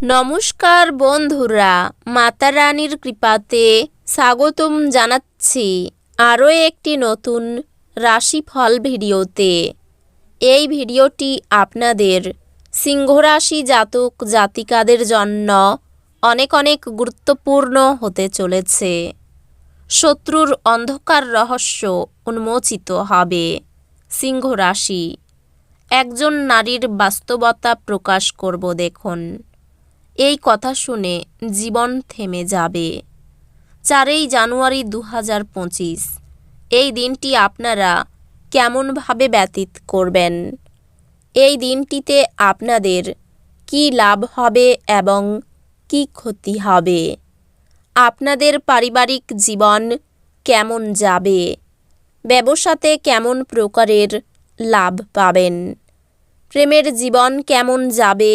নমস্কার বন্ধুরা মাতা রানীর কৃপাতে স্বাগতম জানাচ্ছি আরও একটি নতুন রাশিফল ভিডিওতে। এই ভিডিওটি আপনাদের সিংহরাশি জাতক জাতিকাদের জন্য অনেক অনেক গুরুত্বপূর্ণ হতে চলেছে। শত্রুর অন্ধকার রহস্য উন্মোচিত হবে সিংহরাশি। একজন নারীর বাস্তবতা প্রকাশ করব দেখুন। এই কথা শুনে জীবন থেমে যাবে। চারই জানুয়ারি দু হাজার পঁচিশ, এই দিনটি আপনারা কেমনভাবে ব্যতীত করবেন? এই দিনটিতে আপনাদের কি লাভ হবে এবং কি ক্ষতি হবে? আপনাদের পারিবারিক জীবন কেমন যাবে? ব্যবসাতে কেমন প্রকারের লাভ পাবেন? প্রেমের জীবন কেমন যাবে?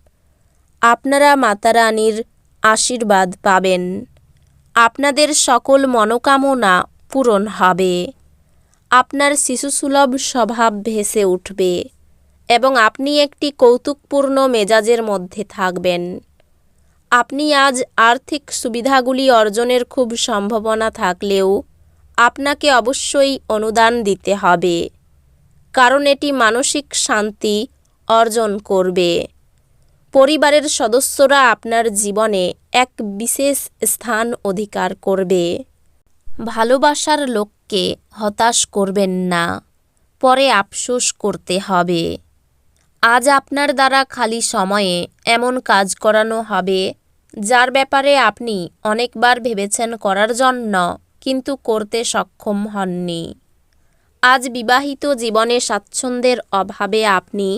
আপনারা মাতারানীর আশীর্বাদ পাবেন। আপনাদের সকল মনোকামনা পূরণ হবে। আপনার শিশুসুলভ স্বভাব ভেসে উঠবে এবং আপনি একটি কৌতুকপূর্ণ মেজাজের মধ্যে থাকবেন। আপনি আজ আর্থিক সুবিধাগুলি অর্জনের খুব সম্ভাবনা থাকলেও আপনাকে অবশ্যই অনুদান দিতে হবে, কারণ এটি মানসিক শান্তি অর্জন করবে। পরিবারের সদস্যরা আপনার জীবনে এক বিশেষ স্থান অধিকার করবে। ভালোবাসার লোককে হতাশ করবেন না, পরে আফসোস করতে হবে। আজ আপনার দ্বারা খালি সময়ে এমন কাজ করানো হবে, যার ব্যাপারে আপনি অনেকবার ভেবেছেন করার জন্য, কিন্তু করতে সক্ষম হননি। আজ বিবাহিত জীবনে স্বাচ্ছন্দ্যের অভাবে আপনি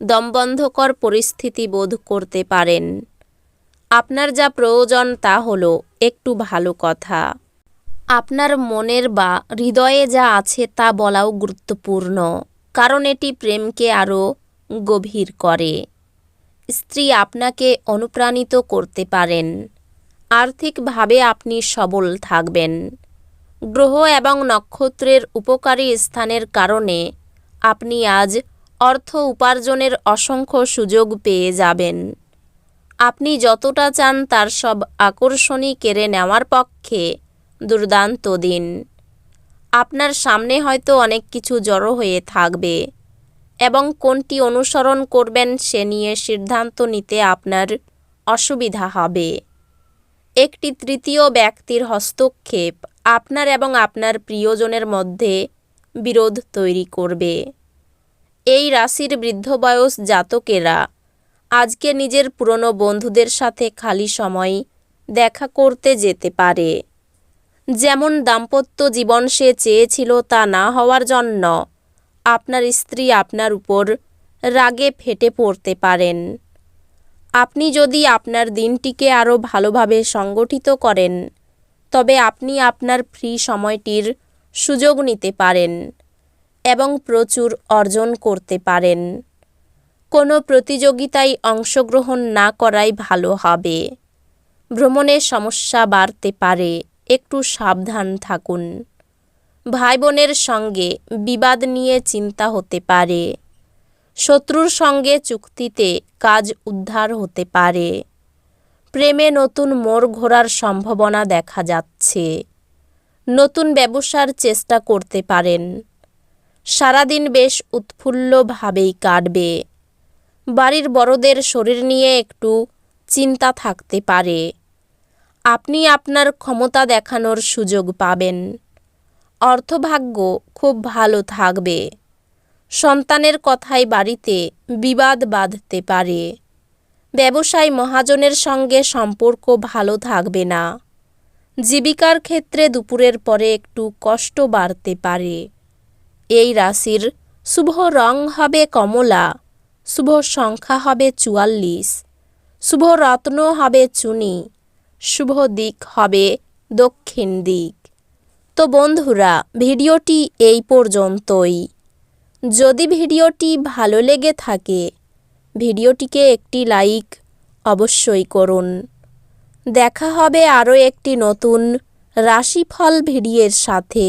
দমবন্ধকর পরিস্থিতি বোধ করতে পারেন। আপনার যা প্রয়োজন তা হলো একটু ভালো কথা। আপনার মনের বা হৃদয়ে যা আছে তা বলাও গুরুত্বপূর্ণ, কারণ এটি প্রেমকে আরও গভীর করে। স্ত্রী আপনাকে অনুপ্রাণিত করতে পারেন। আর্থিকভাবে আপনি সবল থাকবেন। গ্রহ এবং নক্ষত্রের উপকারী স্থানের কারণে আপনি আজ অর্থ উপার্জনের অসংখ্য সুযোগ পেয়ে যাবেন। আপনি যতটা চান তার সব আকর্ষণই কেড়ে নেওয়ার পক্ষে দুর্দান্ত দিন। আপনার সামনে হয়তো অনেক কিছু জড়ো হয়ে থাকবে এবং কোনটি অনুসরণ করবেন সে নিয়ে সিদ্ধান্ত নিতে আপনার অসুবিধা হবে। একটি তৃতীয় ব্যক্তির হস্তক্ষেপ আপনার এবং আপনার প্রিয়জনের মধ্যে বিরোধ তৈরি করবে। এই রাশির বৃদ্ধ বয়স জাতকেরা। আজকে নিজের পুরনো বন্ধুদের সাথে খালি সময় দেখা করতে যেতে পারে। যেমন দাম্পত্য জীবন সে চেয়েছিল তা না হওয়ার জন্য আপনার স্ত্রী আপনার উপর রাগে ফেটে পড়তে পারেন। আপনি যদি আপনার দিনটিকে আরও ভালোভাবে সংগঠিত করেন, তবে আপনি আপনার ফ্রি সময়টির সুযোগ নিতে পারেন। এবং প্রচুর অর্জন করতে পারেন। কোনো প্রতিযোগিতায় অংশগ্রহণ না করাই ভালো হবে। ভ্রমণের সমস্যা বাড়তে পারে, একটু সাবধান থাকুন। ভাই বোনের সঙ্গে বিবাদ নিয়ে চিন্তা হতে পারে। শত্রুর সঙ্গে চুক্তিতে কাজ উদ্ধার হতে পারে। প্রেমে নতুন মোড় ঘোরার সম্ভাবনা দেখা যাচ্ছে। নতুন ব্যবসার চেষ্টা করতে পারেন। সারাদিন বেশ উৎফুল্লভাবেই কাটবে। বাড়ির বড়দের শরীর নিয়ে একটু চিন্তা থাকতে পারে। আপনি আপনার ক্ষমতা দেখানোর সুযোগ পাবেন। অর্থভাগ্য খুব ভালো থাকবে। সন্তানের কথায় বাড়িতে বিবাদ বাঁধতে পারে। ব্যবসায় মহাজনের সঙ্গে সম্পর্ক ভালো থাকবে না। জীবিকার ক্ষেত্রে দুপুরের পরে একটু কষ্ট বাড়তে পারে। এই রাশির শুভ রং হবে কমলা, শুভ সংখ্যা হবে চুয়াল্লিশ, শুভ রত্ন হবে চুনি, শুভ দিক হবে দক্ষিণ দিক। তো বন্ধুরা, ভিডিওটি এই পর্যন্তই। যদি ভিডিওটি ভালো লেগে থাকে, ভিডিওটিকে একটি লাইক অবশ্যই করুন। দেখা হবে আরও একটি নতুন রাশিফল ভিডিওর সাথে।